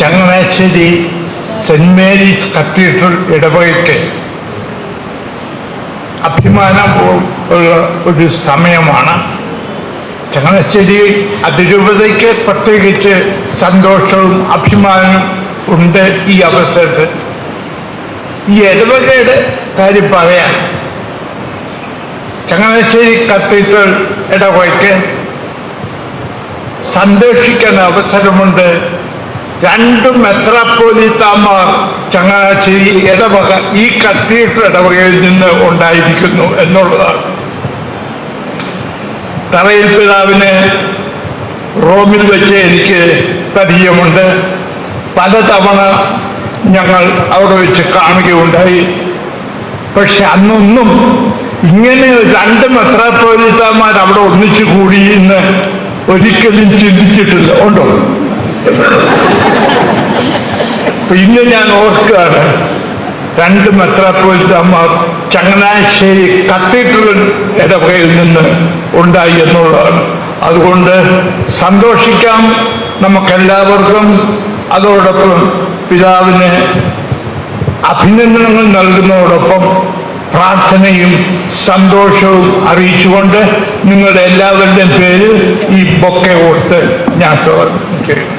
Changanassery saint Mary's cathedral ഇടവകയ്ക്ക് അഭിമാനം ഉള്ള ഒരു സമയമാണ്. ചങ്ങനാശ്ശേരി അതിരൂപതയ്ക്ക് പ്രത്യേകിച്ച് സന്തോഷവും അഭിമാനവും ഉണ്ട് ഈ അവസരത്തിൽ. ഈ ഇടവകയുടെ കാര്യം പറയാൻ ചങ്ങനാശ്ശേരി കത്തീഡ്രൽ ഇടവകയ്ക്ക് സന്തോഷിക്കാൻ അവസരമുണ്ട് രണ്ട് മെത്രാപ്പോലിത്താമാർ ചങ്ങനാശ്ശേരി ഇടവക ഈ കത്തീഡ്രൽ ഇടവകയിൽ നിന്ന് ഉണ്ടായിരിക്കുന്നു എന്നുള്ളതാണ്. തറയിൽ പിതാവിന് റോമിൽ വെച്ച് എനിക്ക് പരിചയമുണ്ട്. പലതവണ ഞങ്ങൾ അവിടെ വെച്ച് കാണുകയുണ്ടായി. പക്ഷെ അന്നൊന്നും ഇങ്ങനെ രണ്ട് മെത്രാപ്പോലിത്താമാർ അവിടെ ഒന്നിച്ചു കൂടി എന്ന് ഒരിക്കലും ചിന്തിച്ചിട്ടില്ല. ഉണ്ടോ? പിന്നെ ഞാൻ ഓർക്കുകയാണ് രണ്ട് മെത്രാപ്പോലിത്തമാർ ചങ്ങനാശ്ശേരി കത്തീഡ്രൽ ഇടവകയിൽ നിന്ന് ഉണ്ടായി എന്നുള്ളതാണ്. അതുകൊണ്ട് സന്തോഷിക്കാം നമുക്കെല്ലാവർക്കും. അതോടൊപ്പം പിതാവിന് അഭിനന്ദനങ്ങൾ നൽകുന്നതോടൊപ്പം പ്രാർത്ഥനയും സന്തോഷവും അറിയിച്ചുകൊണ്ട് നിങ്ങളുടെ എല്ലാവരുടെയും പേര് ഈ ബൊക്കെ ഓർത്ത് ഞാൻ ചോദിക്കും